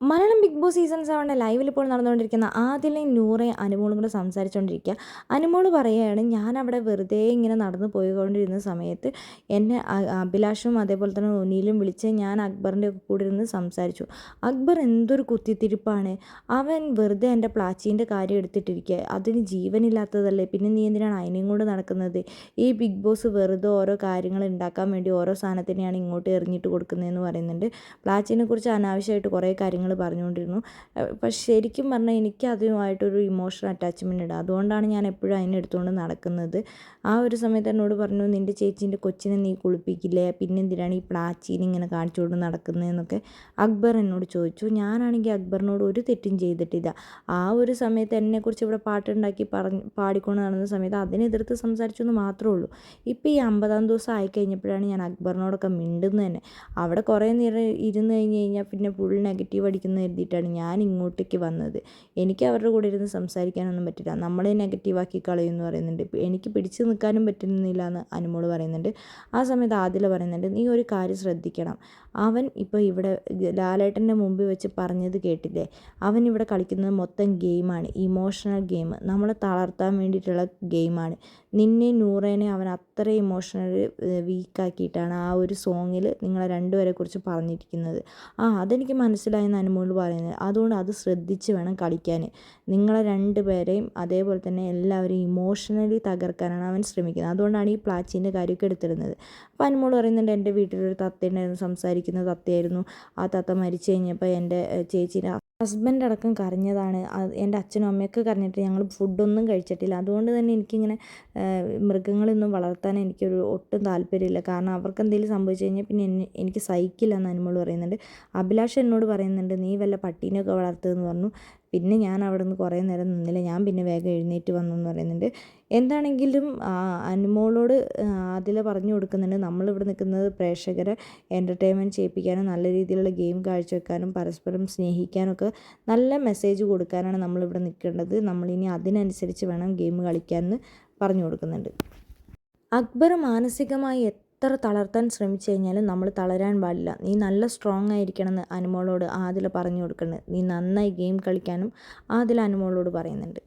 Malayalam big Boss season സെവന്റെ ലൈവിൽ ഇപ്പോൾ നടന്നുകൊണ്ടിരിക്കുന്ന ആദിലയും നൂറേ അനുമോളും കൂടെ സംസാരിച്ചുകൊണ്ടിരിക്കുക അനുമോൾ പറയുകയാണ് ഞാൻ അവിടെ വെറുതെ ഇങ്ങനെ നടന്നു പോയിക്കൊണ്ടിരുന്ന സമയത്ത് എന്നെ അഭിലാഷും അതേപോലെ തന്നെ ഒനിയിലും വിളിച്ച് ഞാൻ അക്ബറിന്റെ കൂടെ ഇരുന്ന് സംസാരിച്ചു. അക്ബർ എന്തൊരു കുത്തിത്തിരിപ്പാണ്. അവൻ വെറുതെ എന്റെ പ്ലാച്ചീന്റെ കാര്യം എടുത്തിട്ടിരിക്കുക. അതിന് ജീവനില്ലാത്തതല്ലേ. പിന്നെ നീ എന്തിനാണ് അതിനെയും കൊണ്ട് നടക്കുന്നത്? ഈ ബിഗ് ബോസ് വെറുതെ ഓരോ കാര്യങ്ങൾ ഉണ്ടാക്കാൻ വേണ്ടി ഓരോ സാധനത്തിനെയാണ് ഇങ്ങോട്ട് എറിഞ്ഞിട്ട് കൊടുക്കുന്നതെന്ന് പറയുന്നുണ്ട്. പ്ലാച്ചീനെ കുറിച്ച് അനാവശ്യമായിട്ട് കുറേ കാര്യങ്ങൾ പറഞ്ഞുകൊണ്ടിരുന്നു. പക്ഷെ ശരിക്കും പറഞ്ഞാൽ എനിക്ക് അതുമായിട്ടൊരു ഇമോഷണൽ അറ്റാച്ച്മെന്റ് ഉണ്ട് അതുകൊണ്ടാണ് ഞാൻ എപ്പോഴും അതിനെ എടുത്തുകൊണ്ട് നടക്കുന്നത്. ആ ഒരു സമയത്ത് എന്നോട് പറഞ്ഞു നിന്റെ ചേച്ചീന്റെ കൊച്ചിനെ നീ കുളിപ്പിക്കില്ലേ? പിന്നെ എന്തിനാണ് ഈ പ്ലാച്ചീനെ ഇങ്ങനെ കാണിച്ചുകൊണ്ട് നടക്കുന്നതെന്നൊക്കെ അക്ബർ എന്നോട് ചോദിച്ചു. ഞാനാണെങ്കിൽ അക്ബറിനോട് ഒരു തെറ്റും ചെയ്തിട്ടില്ല. ആ ഒരു സമയത്ത് എന്നെക്കുറിച്ച് ഇവിടെ പാട്ടുണ്ടാക്കി പറഞ്ഞ് പാടിക്കൊണ്ട് നടന്ന സമയത്ത് അതിനെതിർത്ത് സംസാരിച്ചു എന്ന് മാത്രമേ ഉള്ളൂ. ഇപ്പോൾ ഈ അമ്പതാം ദിവസം ആയി കഴിഞ്ഞപ്പോഴാണ് ഞാൻ അക്ബറിനോടൊക്കെ മിണ്ടുന്നത് തന്നെ. അവിടെ കുറേ നേരം ഇരുന്ന് കഴിഞ്ഞ് കഴിഞ്ഞാൽ പിന്നെ ഫുൾ നെഗറ്റീവ് അടിക്കുന്ന കരുതിയിട്ടാണ് ഞാൻ ഇങ്ങോട്ടേക്ക് വന്നത്. എനിക്ക് അവരുടെ കൂടെ ഇരുന്ന് സംസാരിക്കാനൊന്നും പറ്റില്ല. നമ്മളെ നെഗറ്റീവാക്കി കളയും എന്ന് പറയുന്നുണ്ട്. എനിക്ക് പിടിച്ചു നിൽക്കാനും പറ്റുന്നില്ല എന്ന് അനുമോൾ പറയുന്നുണ്ട്. ആ സമയത്ത് ആദില പറയുന്നുണ്ട് നീ ഒരു കാര്യം ശ്രദ്ധിക്കണം. അവൻ ഇപ്പോൾ ഇവിടെ ലാലേട്ടന്റെ മുമ്പിൽ വെച്ച് പറഞ്ഞത് കേട്ടില്ലേ? അവൻ ഇവിടെ കളിക്കുന്നത് മൊത്തം ഗെയിമാണ്. Emotional game. നമ്മളെ തളർത്താൻ വേണ്ടിയിട്ടുള്ള ഗെയിമാണ്. നിന്നെ നൂറേനെ അവൻ അത്ര ഇമോഷണൽ വീക്കാക്കിയിട്ടാണ് ആ ഒരു സോങ്ങിൽ നിങ്ങളെ രണ്ടുപേരെ കുറിച്ച് പറഞ്ഞിരിക്കുന്നത്. ആ അതെനിക്ക് മനസ്സിലായെന്ന് അനുമോൾ പറയുന്നത്. അതുകൊണ്ട് അത് ശ്രദ്ധിച്ച് വേണം കളിക്കാൻ നിങ്ങളെ രണ്ടുപേരെയും അതേപോലെ തന്നെ എല്ലാവരെയും ഇമോഷണലി തകർക്കാനാണ് അവൻ ശ്രമിക്കുന്നത്. അതുകൊണ്ടാണ് ഈ പ്ലാച്ചീന്റെ കാര്യമൊക്കെ എടുത്തിരുന്നത് അപ്പോൾ അനുമോൾ പറയുന്നുണ്ട് എന്റെ വീട്ടിലൊരു തത്തയുണ്ടായിരുന്നു സംസാരിക്കുന്ന തത്തയായിരുന്നു. ആ തത്ത മരിച്ചു കഴിഞ്ഞപ്പോൾ എന്റെ ചേച്ചീന്റെ ഹസ്ബൻഡ് അടക്കം കരഞ്ഞതാണ് എന്റെ അച്ഛനും അമ്മയൊക്കെ കരഞ്ഞിട്ട് ഞങ്ങൾ ഫുഡൊന്നും കഴിച്ചിട്ടില്ല. അതുകൊണ്ട് തന്നെ എനിക്കിങ്ങനെ മൃഗങ്ങളൊന്നും വളർത്താൻ എനിക്കൊരു ഒട്ടും താല്പര്യമില്ല. കാരണം അവർക്ക് എന്തെങ്കിലും സംഭവിച്ചു കഴിഞ്ഞാൽ പിന്നെ എന്നെ എനിക്ക് സഹിക്കില്ല എന്ന് അനുമോൾ പറയുന്നുണ്ട്. അഭിലാഷ് എന്നോട് പറയുന്നുണ്ട് നീ വല്ല പട്ടീനെയൊക്കെ വളർത്തുമെന്ന് പറഞ്ഞു. പിന്നെ ഞാൻ അവിടെ നിന്ന് കുറേ നേരം നിന്നില്ല. ഞാൻ പിന്നെ വേഗം എഴുന്നേറ്റ് വന്നു എന്ന് പറയുന്നുണ്ട്. എന്താണെങ്കിലും അനുമോളോട് അതിൽ പറഞ്ഞു കൊടുക്കുന്നുണ്ട്. നമ്മളിവിടെ നിൽക്കുന്നത് പ്രേക്ഷകരെ എന്റർടൈൻമെന്റ് ചെയ്യിപ്പിക്കാനും നല്ല രീതിയിലുള്ള ഗെയിം കാഴ്ചവെക്കാനും പരസ്പരം സ്നേഹിക്കാനൊക്കെ നല്ല മെസ്സേജ് കൊടുക്കാനാണ് നമ്മളിവിടെ നിൽക്കേണ്ടത്. നമ്മളിനി അതിനനുസരിച്ച് വേണം ഗെയിം കളിക്കാമെന്ന് പറഞ്ഞു കൊടുക്കുന്നുണ്ട്. അക്ബർ മാനസികമായി എത്ര തളർത്താൻ ശ്രമിച്ചു കഴിഞ്ഞാലും നമ്മൾ തളരാൻ പാടില്ല. നീ നല്ല സ്ട്രോങ് ആയിരിക്കണമെന്ന് അനുമോളോട് ആദില പറഞ്ഞു കൊടുക്കുന്നുണ്ട്. നീ നന്നായി ഗെയിം കളിക്കാനും ആദില അനുമോളോട് പറയുന്നുണ്ട്.